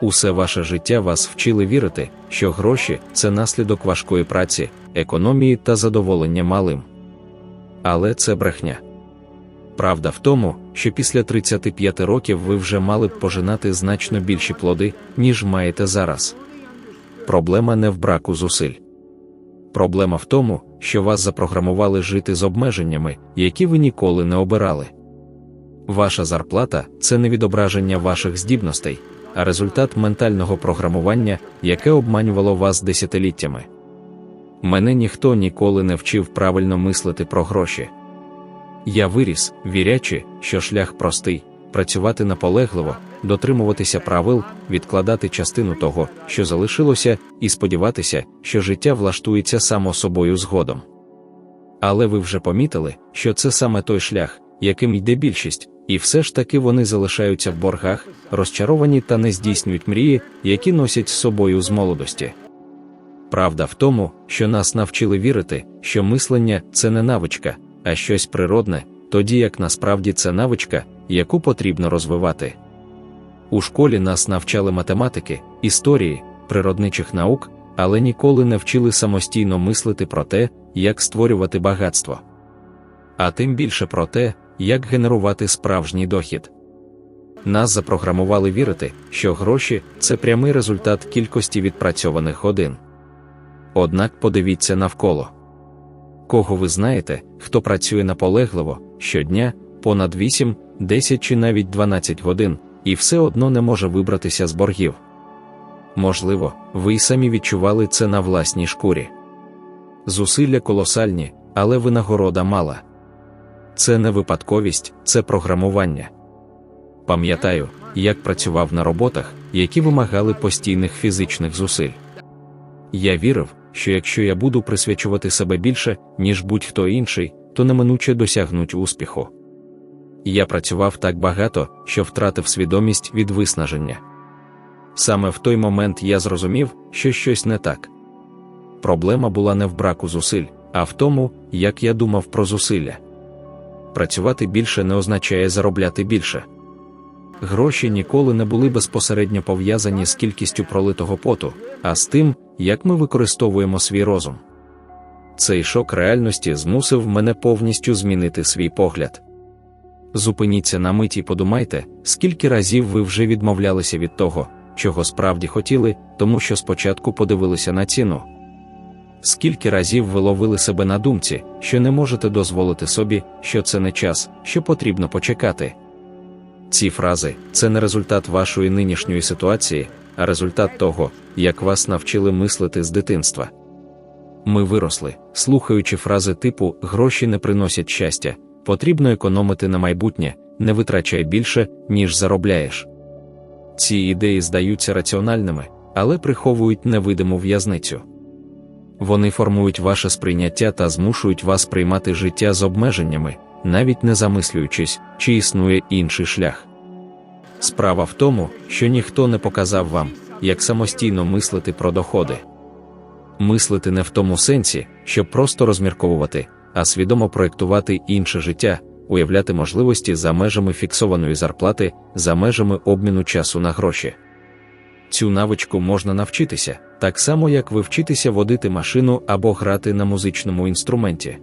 Усе ваше життя вас вчили вірити, що гроші це наслідок важкої праці, економії та задоволення малим. Але це брехня. Правда в тому, що після 35 років ви вже мали б пожинати значно більші плоди, ніж маєте зараз. Проблема не в браку зусиль. Проблема в тому, що вас запрограмували жити з обмеженнями, які ви ніколи не обирали. Ваша зарплата це не відображення ваших здібностей, а результат ментального програмування, яке обманювало вас десятиліттями. Мене ніхто ніколи не вчив правильно мислити про гроші. Я виріс, вірячи, що шлях простий працювати наполегливо, дотримуватися правил, відкладати частину того, що залишилося, і сподіватися, що життя влаштується само собою згодом. Але ви вже помітили, що це саме той шлях, яким йде більшість, і все ж таки вони залишаються в боргах, розчаровані та не здійснюють мрії, які носять з собою з молодості. Правда в тому, що нас навчили вірити, що мислення це не навичка, а щось природне, тоді як насправді це навичка, яку потрібно розвивати. У школі нас навчали математики, історії, природничих наук, але ніколи не вчили самостійно мислити про те, як створювати багатство. А тим більше про те, як генерувати справжній дохід. Нас запрограмували вірити, що гроші це прямий результат кількості відпрацьованих годин. Однак подивіться навколо кого ви знаєте, хто працює наполегливо щодня, понад 8, 10 чи навіть 12 годин, і все одно не може вибратися з боргів. Можливо, ви й самі відчували це на власній шкурі. Зусилля колосальні, але винагорода мала. Це не випадковість, це програмування. Пам'ятаю, як працював на роботах, які вимагали постійних фізичних зусиль. Я вірив, що якщо я буду присвячувати себе більше, ніж будь-хто інший, то неминуче досягнуть успіху. Я працював так багато, що втратив свідомість від виснаження. Саме в той момент я зрозумів, що щось не так. Проблема була не в браку зусиль, а в тому, як я думав про зусилля. Працювати більше не означає заробляти більше. Гроші ніколи не були безпосередньо пов'язані з кількістю пролитого поту, а з тим, як ми використовуємо свій розум. Цей шок реальності змусив мене повністю змінити свій погляд. Зупиніться на миті і подумайте, скільки разів ви вже відмовлялися від того, чого справді хотіли, тому що спочатку подивилися на ціну. Скільки разів ви ловили себе на думці, що не можете дозволити собі, що це не час, що потрібно почекати. Ці фрази це не результат вашої нинішньої ситуації, а результат того, як вас навчили мислити з дитинства. Ми виросли, слухаючи фрази типу гроші не приносять щастя, потрібно економити на майбутнє, не витрачай більше, ніж заробляєш. Ці ідеї здаються раціональними, але приховують невидиму в'язницю. Вони формують ваше сприйняття та змушують вас приймати життя з обмеженнями, навіть не замислюючись, чи існує інший шлях. Справа в тому, що ніхто не показав вам, як самостійно мислити про доходи. Мислити не в тому сенсі, щоб просто розмірковувати, а свідомо проєктувати інше життя, уявляти можливості за межами фіксованої зарплати, за межами обміну часу на гроші. Цю навичку можна навчитися, так само як ви вчитися водити машину або грати на музичному інструменті.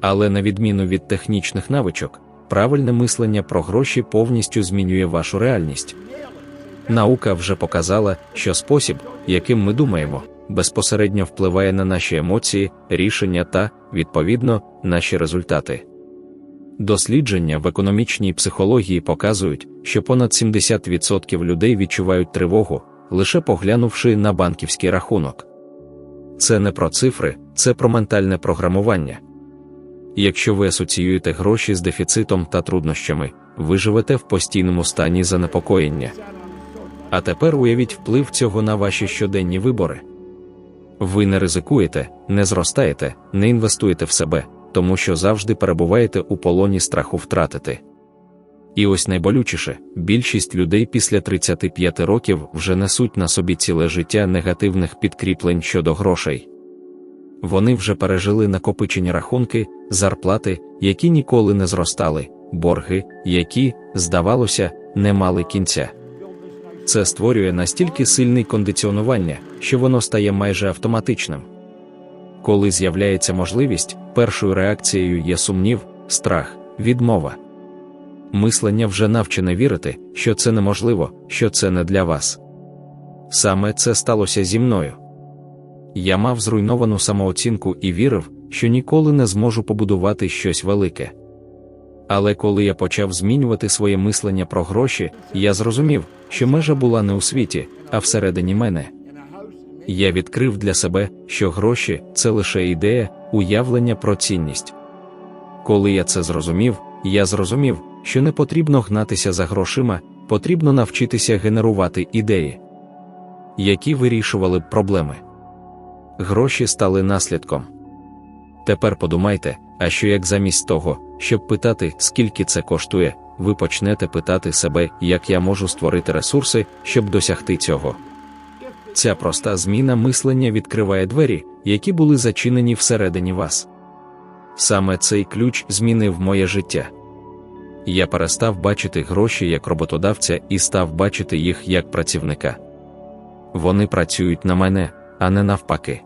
Але на відміну від технічних навичок, правильне мислення про гроші повністю змінює вашу реальність. Наука вже показала, що спосіб, яким ми думаємо, безпосередньо впливає на наші емоції, рішення та, відповідно, наші результати. Дослідження в економічній психології показують, що понад 70% людей відчувають тривогу, лише поглянувши на банківський рахунок. Це не про цифри, це про ментальне програмування. Якщо ви асоціюєте гроші з дефіцитом та труднощами, ви живете в постійному стані занепокоєння. А тепер уявіть вплив цього на ваші щоденні вибори. Ви не ризикуєте, не зростаєте, не інвестуєте в себе, тому що завжди перебуваєте у полоні страху втратити. І ось найболючіше, більшість людей після 35 років вже несуть на собі ціле життя негативних підкріплень щодо грошей. Вони вже пережили накопичені рахунки, зарплати, які ніколи не зростали, борги, які, здавалося, не мали кінця. це створює настільки сильний кондиціонування, що воно стає майже автоматичним. Коли з'являється можливість, першою реакцією є сумнів, страх, відмова. Мислення вже навчене вірити, що це неможливо, що це не для вас. Саме це сталося зі мною. Я мав зруйновану самооцінку і вірив, що ніколи не зможу побудувати щось велике. Але коли я почав змінювати своє мислення про гроші, я зрозумів, що межа була не у світі, а всередині мене. Я відкрив для себе, що гроші це лише ідея, уявлення про цінність. Коли я це зрозумів, я зрозумів, що не потрібно гнатися за грошима, потрібно навчитися генерувати ідеї, які вирішували б проблеми. Гроші стали наслідком. Тепер подумайте, а що як замість того, щоб питати, скільки це коштує, ви почнете питати себе, як я можу створити ресурси, щоб досягти цього. Ця проста зміна мислення відкриває двері, які були зачинені всередині вас. Саме цей ключ змінив моє життя. Я перестав бачити гроші як роботодавця і став бачити їх як працівника. Вони працюють на мене, а не навпаки.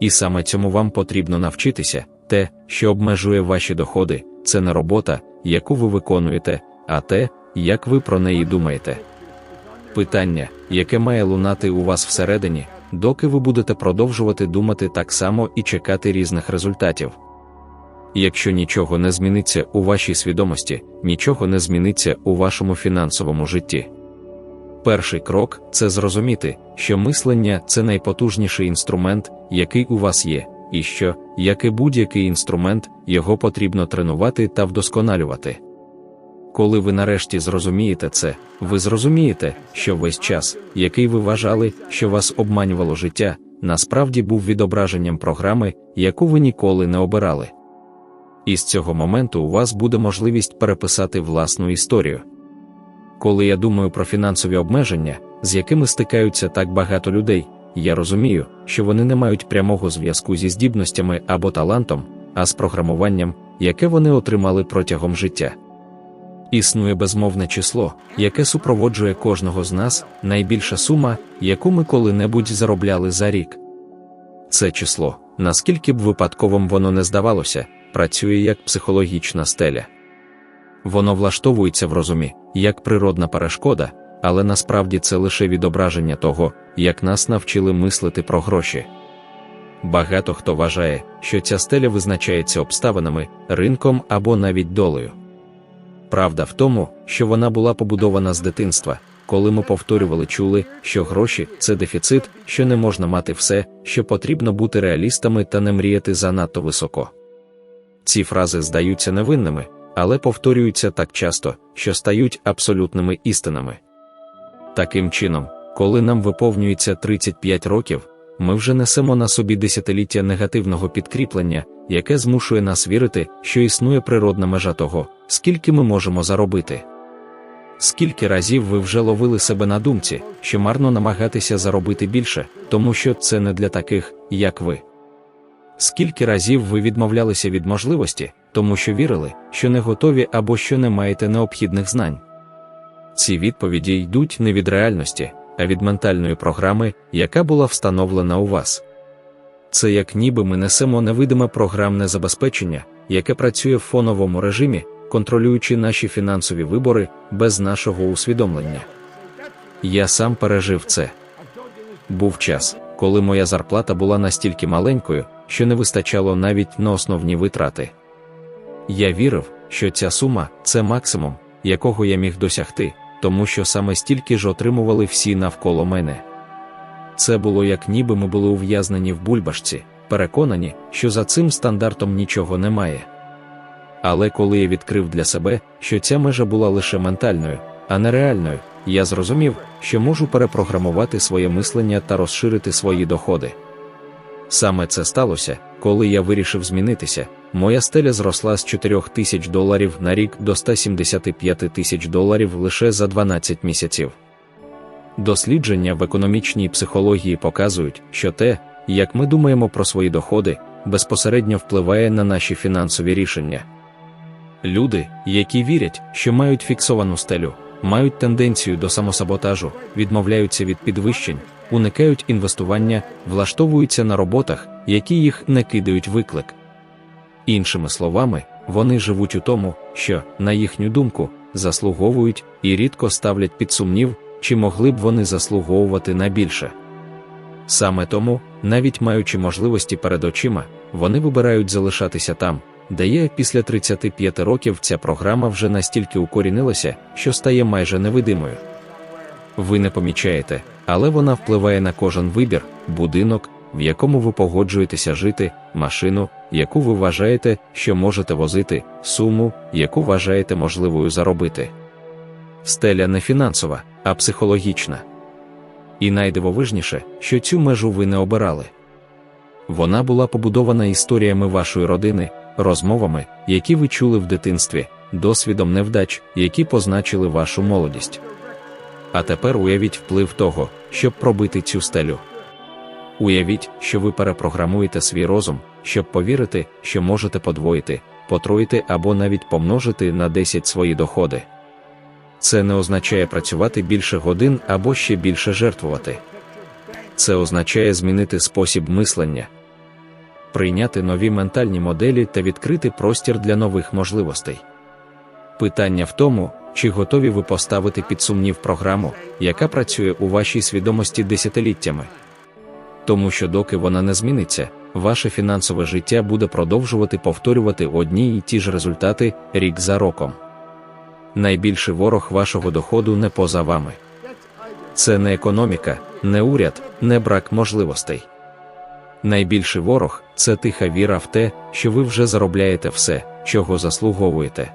І саме цьому вам потрібно навчитися те, що обмежує ваші доходи, це не робота, яку ви виконуєте, а те, як ви про неї думаєте. Питання, яке має лунати у вас всередині, доки ви будете продовжувати думати так само і чекати різних результатів. Якщо нічого не зміниться у вашій свідомості, нічого не зміниться у вашому фінансовому житті. Перший крок це зрозуміти, що мислення це найпотужніший інструмент, який у вас є, і що, як і будь-який інструмент, його потрібно тренувати та вдосконалювати. Коли ви нарешті зрозумієте це, ви зрозумієте, що весь час, який ви вважали, що вас обманювало життя, насправді був відображенням програми, яку ви ніколи не обирали. І з цього моменту у вас буде можливість переписати власну історію. Коли я думаю про фінансові обмеження, з якими стикаються так багато людей, я розумію, що вони не мають прямого зв'язку зі здібностями або талантом, а з програмуванням, яке вони отримали протягом життя. Існує безмовне число, яке супроводжує кожного з нас, найбільша сума, яку ми коли-небудь заробляли за рік. Це число, наскільки б випадковим воно не здавалося, працює як психологічна стеля. Воно влаштовується в розумі, як природна перешкода, але насправді це лише відображення того, як нас навчили мислити про гроші. Багато хто вважає, що ця стеля визначається обставинами, ринком або навіть долею. Правда в тому, що вона була побудована з дитинства, коли ми повторювали чули, що гроші це дефіцит, що не можна мати все, що потрібно бути реалістами та не мріяти занадто високо. Ці фрази здаються невинними, але повторюються так часто, що стають абсолютними істинами. Таким чином, коли нам виповнюється 35 років, ми вже несемо на собі десятиліття негативного підкріплення, яке змушує нас вірити, що існує природна межа того, скільки ми можемо заробити. Скільки разів ви вже ловили себе на думці, що марно намагатися заробити більше, тому що це не для таких, як ви. Скільки разів ви відмовлялися від можливості, тому що вірили, що не готові або що не маєте необхідних знань? Ці відповіді йдуть не від реальності, а від ментальної програми, яка була встановлена у вас. Це як ніби ми несемо невидиме програмне забезпечення, яке працює в фоновому режимі, контролюючи наші фінансові вибори без нашого усвідомлення. Я сам пережив це. Був час, коли моя зарплата була настільки маленькою, що не вистачало навіть на основні витрати. Я вірив, що ця сума це максимум, якого я міг досягти, тому що саме стільки ж отримували всі навколо мене. Це було як ніби ми були ув'язнені в бульбашці, переконані, що за цим стандартом нічого немає. Але коли я відкрив для себе, що ця межа була лише ментальною, а не реальною, я зрозумів, що можу перепрограмувати своє мислення та розширити свої доходи. Саме це сталося, коли я вирішив змінитися. Моя стеля зросла з 4 тисяч доларів на рік до 175 тисяч доларів лише за 12 місяців. Дослідження в економічній психології показують, що те, як ми думаємо про свої доходи, безпосередньо впливає на наші фінансові рішення. Люди, які вірять, що мають фіксовану стелю, мають тенденцію до самосаботажу, відмовляються від підвищень, уникають інвестування, влаштовуються на роботах, які їх не кидають виклик. Іншими словами, вони живуть у тому, що, на їхню думку, заслуговують і рідко ставлять під сумнів, чи могли б вони заслуговувати на більше. Саме тому, навіть маючи можливості перед очима, вони вибирають залишатися там, де є після 35 років ця програма вже настільки укорінилася, що стає майже невидимою. Ви не помічаєте, але вона впливає на кожен вибір, будинок, в якому ви погоджуєтеся жити, машину, яку ви вважаєте, що можете возити, суму, яку вважаєте можливою заробити. Стеля не фінансова, а психологічна. І найдивовижніше, що цю межу ви не обирали. Вона була побудована історіями вашої родини, розмовами, які ви чули в дитинстві, досвідом невдач, які позначили вашу молодість. А тепер уявіть вплив того, щоб пробити цю стелю. Уявіть, що ви перепрограмуєте свій розум, щоб повірити, що можете подвоїти, потроїти або навіть помножити на 10 свої доходи. Це не означає працювати більше годин або ще більше жертвувати. Це означає змінити спосіб мислення, прийняти нові ментальні моделі та відкрити простір для нових можливостей. Питання в тому, чи готові ви поставити під сумнів програму, яка працює у вашій свідомості десятиліттями. Тому що, доки вона не зміниться, ваше фінансове життя буде продовжувати повторювати одні й ті ж результати рік за роком. Найбільший ворог вашого доходу не поза вами. Це не економіка, не уряд, не брак можливостей. Найбільший ворог це тиха віра в те, що ви вже заробляєте все, чого заслуговуєте.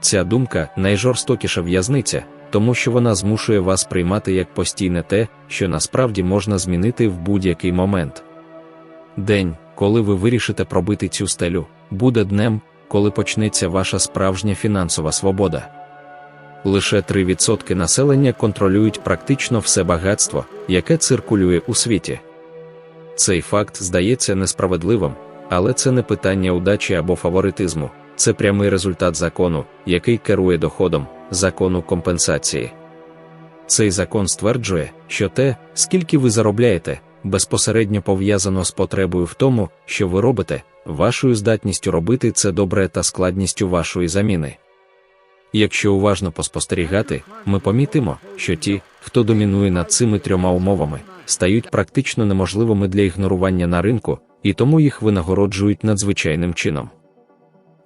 Ця думка найжорстокіша в'язниця, тому що вона змушує вас приймати як постійне те, що насправді можна змінити в будь-який момент. День, коли ви вирішите пробити цю стелю, буде днем, коли почнеться ваша справжня фінансова свобода. Лише 3% населення контролюють практично все багатство, яке циркулює у світі. Цей факт здається несправедливим, але це не питання удачі або фаворитизму, це прямий результат закону, який керує доходом, закону компенсації. Цей закон стверджує, що те, скільки ви заробляєте, безпосередньо пов'язано з потребою в тому, що ви робите, вашою здатністю робити це добре та складністю вашої заміни. Якщо уважно поспостерігати, ми помітимо, що ті, хто домінує над цими трьома умовами, стають практично неможливими для ігнорування на ринку, і тому їх винагороджують надзвичайним чином.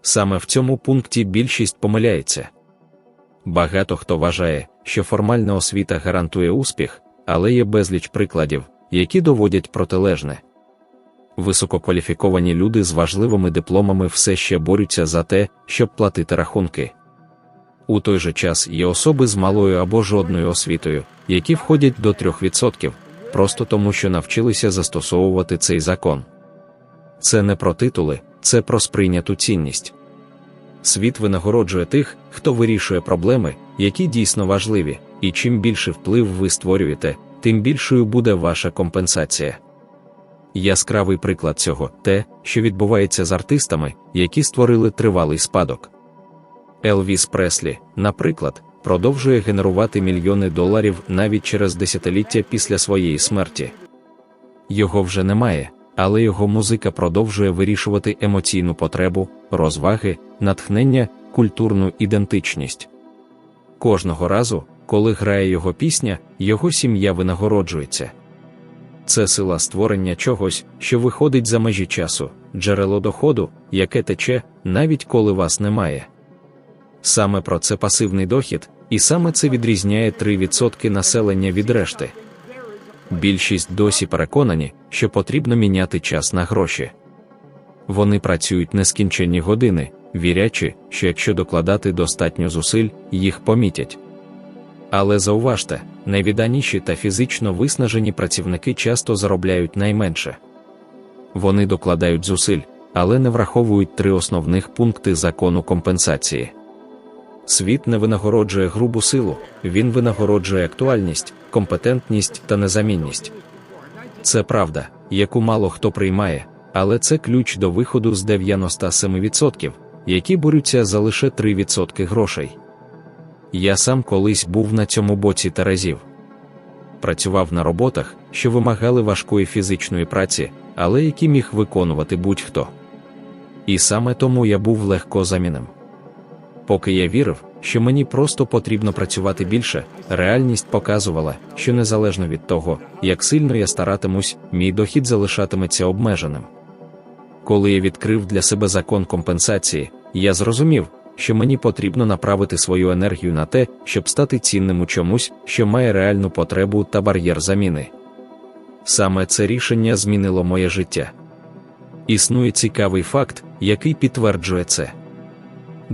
Саме в цьому пункті більшість помиляється. Багато хто вважає, що формальна освіта гарантує успіх, але є безліч прикладів, які доводять протилежне. Висококваліфіковані люди з важливими дипломами все ще борються за те, щоб платити рахунки. У той же час є особи з малою або жодною освітою, які входять до 3%, просто тому, що навчилися застосовувати цей закон. Це не про титули, це про сприйняту цінність. Світ винагороджує тих, хто вирішує проблеми, які дійсно важливі, і чим більше вплив ви створюєте, тим більшою буде ваша компенсація. Яскравий приклад цього те, що відбувається з артистами, які створили тривалий спадок. Елвіс Преслі, наприклад, продовжує генерувати мільйони доларів навіть через десятиліття після своєї смерті. Його вже немає, але його музика продовжує вирішувати емоційну потребу, розваги, натхнення, культурну ідентичність. Кожного разу, коли грає його пісня, його сім'я винагороджується. Це сила створення чогось, що виходить за межі часу, джерело доходу, яке тече, навіть коли вас немає. Саме про це пасивний дохід, і саме це відрізняє 3% населення від решти. Більшість досі переконані, що потрібно міняти час на гроші. Вони працюють нескінченні години, вірячи, що якщо докладати достатньо зусиль, їх помітять. Але зауважте, найвіданіші та фізично виснажені працівники часто заробляють найменше. Вони докладають зусиль, але не враховують три основних пункти закону компенсації. Світ не винагороджує грубу силу, він винагороджує актуальність, компетентність та незамінність. Це правда, яку мало хто приймає, але це ключ до виходу з 97%, які борються за лише 3% грошей. я сам колись був на цьому боці терезів. Працював на роботах, що вимагали важкої фізичної праці, але які міг виконувати будь-хто. І саме тому я був легко заміним. Поки я вірив, що мені просто потрібно працювати більше, реальність показувала, що незалежно від того, як сильно я старатимусь, мій дохід залишатиметься обмеженим. Коли я відкрив для себе закон компенсації, я зрозумів, що мені потрібно направити свою енергію на те, щоб стати цінним у чомусь, що має реальну потребу та бар'єр заміни. Саме це рішення змінило моє життя. Існує цікавий факт, який підтверджує це.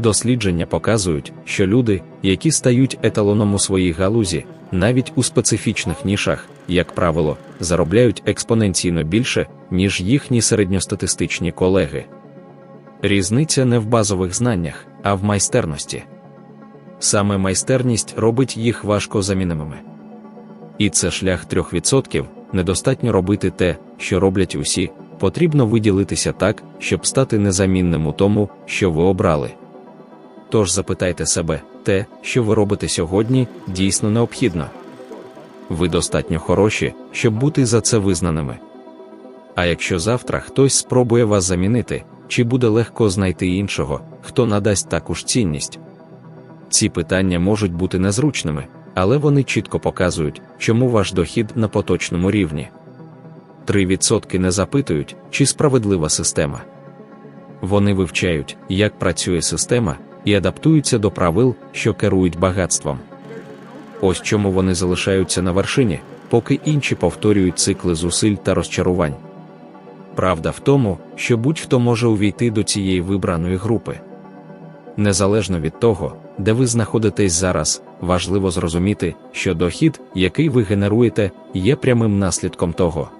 Дослідження показують, що люди, які стають еталоном у своїй галузі, навіть у специфічних нішах, як правило, заробляють експоненційно більше, ніж їхні середньостатистичні колеги. Різниця не в базових знаннях, а в майстерності. Саме майстерність робить їх важко замінимими. І це шлях 3%, недостатньо робити те, що роблять усі, потрібно виділитися так, щоб стати незамінним у тому, що ви обрали. Тож запитайте себе, те, що ви робите сьогодні, дійсно необхідно. Ви достатньо хороші, щоб бути за це визнаними. А якщо завтра хтось спробує вас замінити, чи буде легко знайти іншого, хто надасть таку ж цінність? Ці питання можуть бути незручними, але вони чітко показують, чому ваш дохід на поточному рівні. 3% не запитують, чи справедлива система. Вони вивчають, як працює система, і адаптуються до правил, що керують багатством. Ось чому вони залишаються на вершині, поки інші повторюють цикли зусиль та розчарувань. Правда в тому, що будь-хто може увійти до цієї вибраної групи. Незалежно від того, де ви знаходитесь зараз, важливо зрозуміти, що дохід, який ви генеруєте, є прямим наслідком того,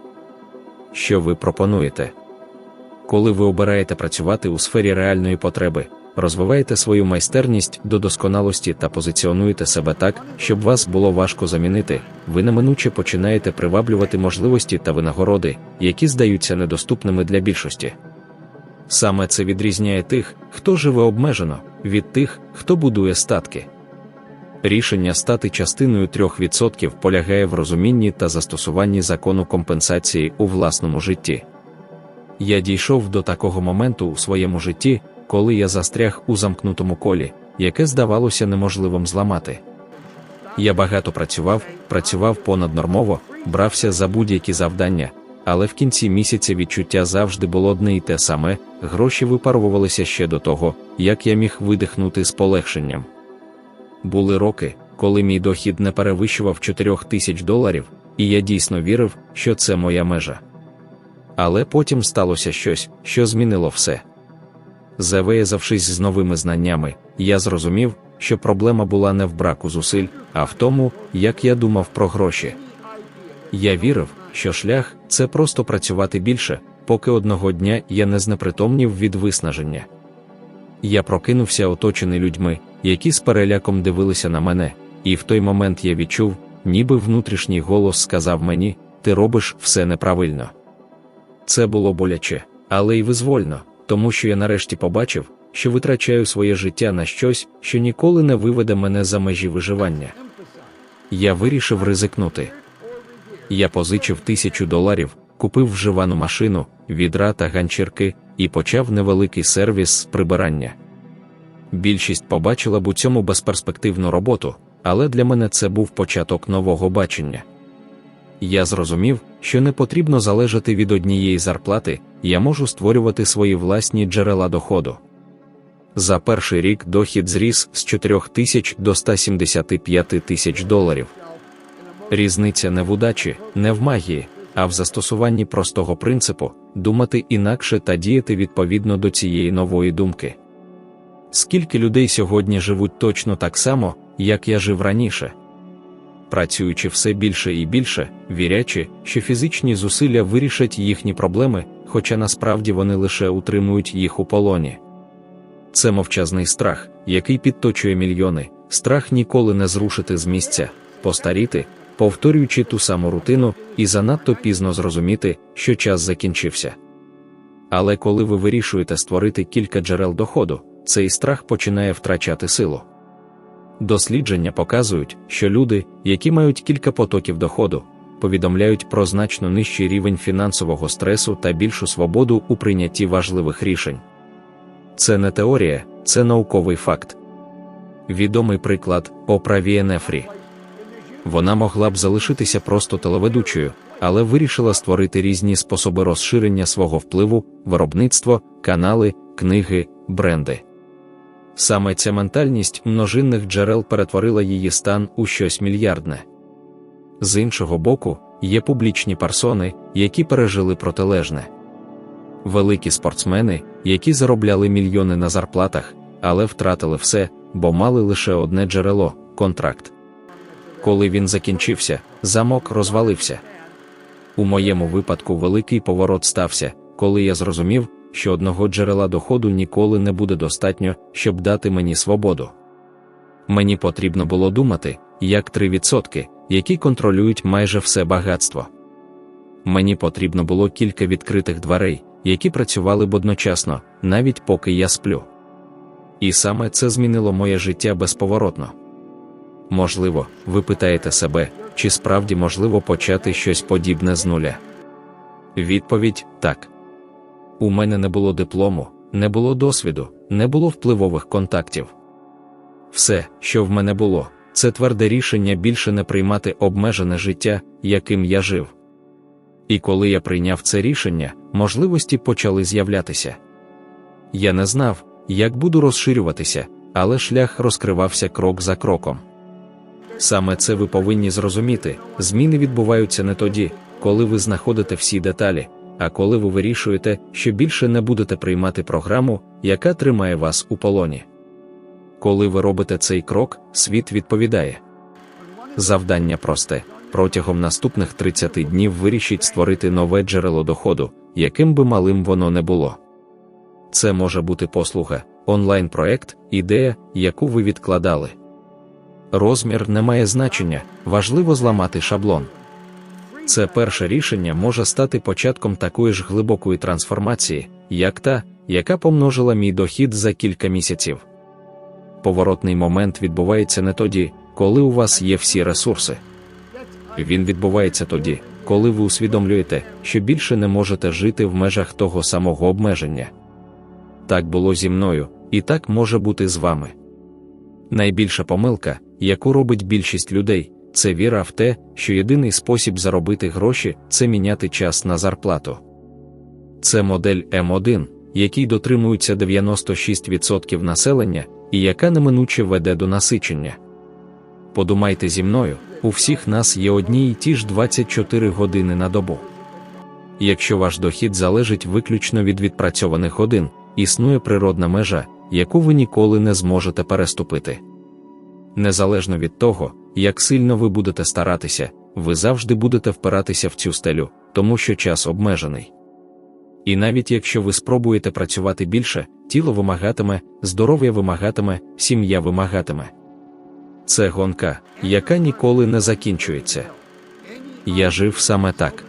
що ви пропонуєте. Коли ви обираєте працювати у сфері реальної потреби, розвиваєте свою майстерність до досконалості та позиціонуєте себе так, щоб вас було важко замінити, ви неминуче починаєте приваблювати можливості та винагороди, які здаються недоступними для більшості. Саме це відрізняє тих, хто живе обмежено, від тих, хто будує статки. Рішення стати частиною 3% полягає в розумінні та застосуванні закону компенсації у власному житті. Я дійшов до такого моменту у своєму житті, коли я застряг у замкнутому колі, яке здавалося неможливим зламати. Я багато працював, працював понаднормово, брався за будь-які завдання, але в кінці місяця відчуття завжди було одне і те саме, гроші випарувалися ще до того, як я міг видихнути з полегшенням. Були роки, коли мій дохід не перевищував 4 тисяч доларів, і я дійсно вірив, що це моя межа. Але потім сталося щось, що змінило все. Завиязавшись з новими знаннями, я зрозумів, що проблема була не в браку зусиль, а в тому, як я думав про гроші. Я вірив, що шлях це просто працювати більше, поки одного дня я не знепритомнів від виснаження. Я прокинувся оточений людьми, які з переляком дивилися на мене, і в той момент я відчув, ніби внутрішній голос сказав мені: ти робиш все неправильно. Це було боляче, але й визвольно тому що я нарешті побачив, що витрачаю своє життя на щось, що ніколи не виведе мене за межі виживання. Я вирішив ризикнути. Я позичив тисячу доларів, купив вживану машину, відра та ганчірки і почав невеликий сервіс з прибирання. Більшість побачила б у цьому безперспективну роботу, але для мене це був початок нового бачення. Я зрозумів, що не потрібно залежати від однієї зарплати, я можу створювати свої власні джерела доходу. За перший рік дохід зріс з 4 тисяч до 175 тисяч доларів. Різниця не в удачі, не в магії, а в застосуванні простого принципу думати інакше та діяти відповідно до цієї нової думки. Скільки людей сьогодні живуть точно так само, як я жив раніше працюючи все більше і більше, вірячи, що фізичні зусилля вирішать їхні проблеми, хоча насправді вони лише утримують їх у полоні. Це мовчазний страх, який підточує мільйони, страх ніколи не зрушити з місця, постаріти, повторюючи ту саму рутину, і занадто пізно зрозуміти, що час закінчився. Але коли ви вирішуєте створити кілька джерел доходу, цей страх починає втрачати силу. Дослідження показують, що люди, які мають кілька потоків доходу, повідомляють про значно нижчий рівень фінансового стресу та більшу свободу у прийнятті важливих рішень. Це не теорія, це науковий факт. Відомий приклад Опра Вієнефрі. Вона могла б залишитися просто телеведучою, але вирішила створити різні способи розширення свого впливу, виробництво, канали, книги, бренди. Саме ця ментальність множинних джерел перетворила її стан у щось мільярдне. З іншого боку, є публічні персони, які пережили протилежне. Великі спортсмени, які заробляли мільйони на зарплатах, але втратили все, бо мали лише одне джерело контракт. Коли він закінчився, замок розвалився. У моєму випадку великий поворот стався, коли я зрозумів, що одного джерела доходу ніколи не буде достатньо, щоб дати мені свободу. Мені потрібно було думати, як 3%, які контролюють майже все багатство. Мені потрібно було кілька відкритих дверей, які працювали б одночасно, навіть поки я сплю. І саме це змінило моє життя безповоротно. Можливо, ви питаєте себе, чи справді можливо почати щось подібне з нуля? Відповідь так. У мене не було диплому, не було досвіду, не було впливових контактів. Все, що в мене було, це тверде рішення більше не приймати обмежене життя, яким я жив. І коли я прийняв це рішення, можливості почали з'являтися. Я не знав, як буду розширюватися, але шлях розкривався крок за кроком. Саме це ви повинні зрозуміти: зміни відбуваються не тоді, коли ви знаходите всі деталі, а коли ви вирішуєте, що більше не будете приймати програму, яка тримає вас у полоні. Коли ви робите цей крок, світ відповідає. Завдання просте. Протягом наступних 30 днів вирішіть створити нове джерело доходу, яким би малим воно не було. Це може бути послуга, онлайн-проект, ідея, яку ви відкладали. Розмір не має значення, важливо зламати шаблон. Це перше рішення може стати початком такої ж глибокої трансформації, як та, яка помножила мій дохід за кілька місяців. Поворотний момент відбувається не тоді, коли у вас є всі ресурси. Він відбувається тоді, коли ви усвідомлюєте, що більше не можете жити в межах того самого обмеження. Так було зі мною, і так може бути з вами. Найбільша помилка, яку робить більшість людей, це віра в те, що єдиний спосіб заробити гроші це міняти час на зарплату. Це модель М1, який дотримується 96% населення і яка неминуче веде до насичення. Подумайте зі мною, у всіх нас є одні й ті ж 24 години на добу. Якщо ваш дохід залежить виключно від відпрацьованих годин, існує природна межа, яку ви ніколи не зможете переступити. Незалежно від того, як сильно ви будете старатися, ви завжди будете впиратися в цю стелю, тому що час обмежений. І навіть якщо ви спробуєте працювати більше, тіло вимагатиме, здоров'я вимагатиме, сім'я вимагатиме. Це гонка, яка ніколи не закінчується. Я жив саме так.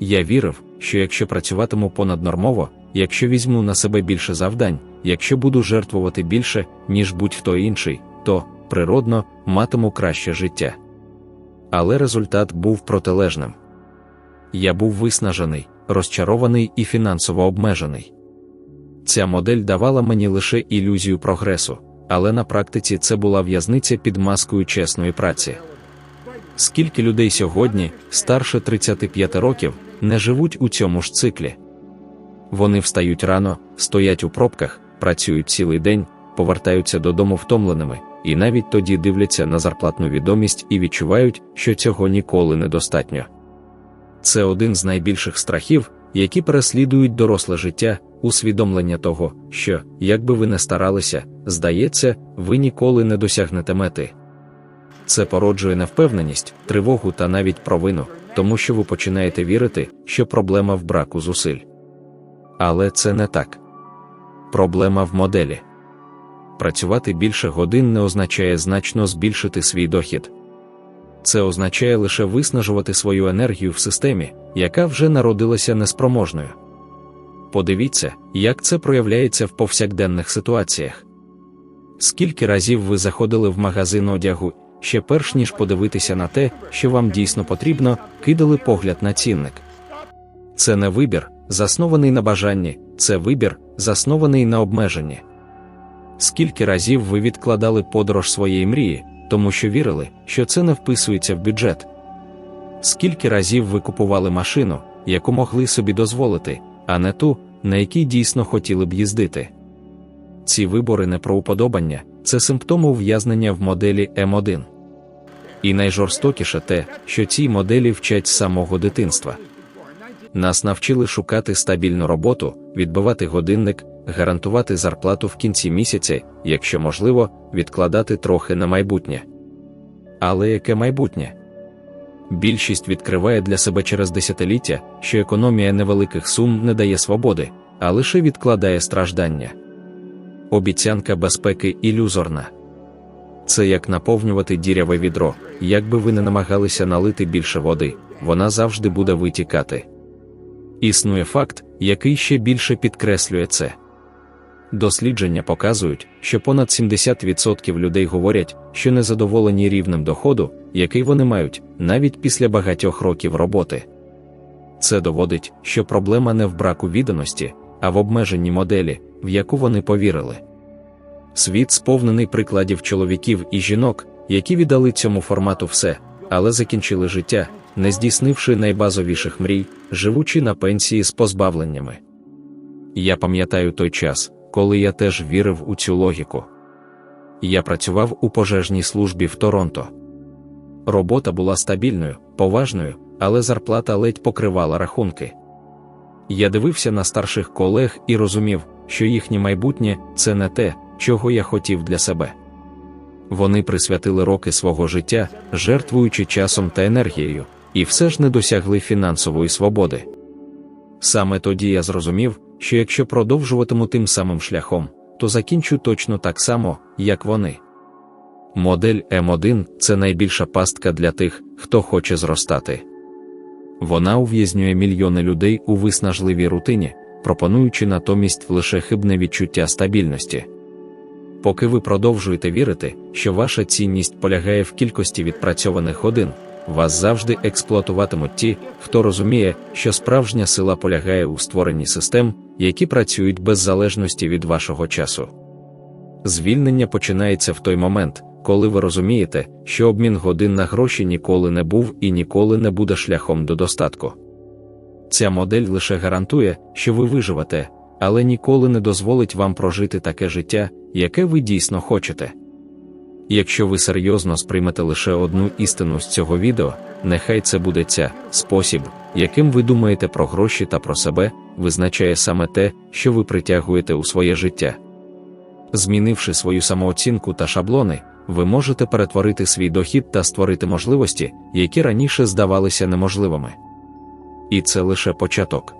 Я вірив, що якщо працюватиму понаднормово, якщо візьму на себе більше завдань, якщо буду жертвувати більше, ніж будь-хто інший, то, природно, матиму краще життя. Але результат був протилежним. Я був виснажений, розчарований і фінансово обмежений. Ця модель давала мені лише ілюзію прогресу, але на практиці це була в'язниця під маскою чесної праці. Скільки людей сьогодні, старше 35 років, не живуть у цьому ж циклі? Вони встають рано, стоять у пробках, працюють цілий день, повертаються додому втомленими, і навіть тоді дивляться на зарплатну відомість і відчувають, що цього ніколи недостатньо. Це один з найбільших страхів, які переслідують доросле життя, усвідомлення того, що, як би ви не старалися, здається, ви ніколи не досягнете мети. Це породжує невпевненість, тривогу та навіть провину, тому що ви починаєте вірити, що проблема в браку зусиль. Але це не так. Проблема в моделі. Працювати більше годин не означає значно збільшити свій дохід. Це означає лише виснажувати свою енергію в системі, яка вже народилася неспроможною. Подивіться, як це проявляється в повсякденних ситуаціях. Скільки разів ви заходили в магазин одягу, ще перш ніж подивитися на те, що вам дійсно потрібно, кидали погляд на цінник. Це не вибір, заснований на бажанні, це вибір, заснований на обмеженні. Скільки разів ви відкладали подорож своєї мрії, тому що вірили, що це не вписується в бюджет? Скільки разів ви купували машину, яку могли собі дозволити, а не ту, на якій дійсно хотіли б їздити? Ці вибори не про уподобання, це симптоми ув'язнення в моделі М1. І найжорстокіше те, що ці моделі вчать з самого дитинства. Нас навчили шукати стабільну роботу, відбивати годинник, гарантувати зарплату в кінці місяця, якщо можливо, відкладати трохи на майбутнє. Але яке майбутнє? Більшість відкриває для себе через десятиліття, що економія невеликих сум не дає свободи, а лише відкладає страждання. Обіцянка безпеки ілюзорна. Це як наповнювати діряве відро, як би ви не намагалися налити більше води, вона завжди буде витікати. Існує факт, який ще більше підкреслює це. Дослідження показують, що понад 70% людей говорять, що незадоволені рівнем доходу, який вони мають, навіть після багатьох років роботи. Це доводить, що проблема не в браку відданості, а в обмеженні моделі, в яку вони повірили. Світ сповнений прикладів чоловіків і жінок, які віддали цьому формату все, але закінчили життя, не здійснивши найбазовіших мрій, живучи на пенсії з позбавленнями. Я пам'ятаю той час, коли я теж вірив у цю логіку. Я працював у пожежній службі в Торонто. Робота була стабільною, поважною, але зарплата ледь покривала рахунки. Я дивився на старших колег і розумів, що їхнє майбутнє це не те, чого я хотів для себе. Вони присвятили роки свого життя, жертвуючи часом та енергією, і все ж не досягли фінансової свободи. Саме тоді я зрозумів, що якщо продовжуватиму тим самим шляхом, то закінчу точно так само, як вони. Модель М1 це найбільша пастка для тих, хто хоче зростати. Вона ув'язнює мільйони людей у виснажливій рутині, пропонуючи натомість лише хибне відчуття стабільності. Поки ви продовжуєте вірити, що ваша цінність полягає в кількості відпрацьованих годин, вас завжди експлуатуватимуть ті, хто розуміє, що справжня сила полягає у створенні систем, які працюють без залежності від вашого часу. Звільнення починається в той момент, коли ви розумієте, що обмін годин на гроші ніколи не був і ніколи не буде шляхом до достатку. Ця модель лише гарантує, що ви виживете, але ніколи не дозволить вам прожити таке життя, яке ви дійсно хочете. Якщо ви серйозно сприймете лише одну істину з цього відео, нехай це буде ця спосіб, яким ви думаєте про гроші та про себе, визначає саме те, що ви притягуєте у своє життя. Змінивши свою самооцінку та шаблони, ви можете перетворити свій дохід та створити можливості, які раніше здавалися неможливими. І це лише початок.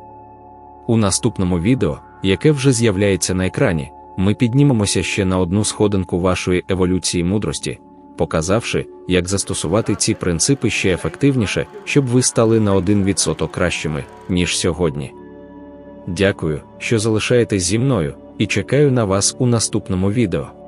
У наступному відео, яке вже з'являється на екрані, ми піднімемося ще на одну сходинку вашої еволюції мудрості, показавши, як застосувати ці принципи ще ефективніше, щоб ви стали на 1% кращими, ніж сьогодні. Дякую, що залишаєтесь зі мною, і чекаю на вас у наступному відео.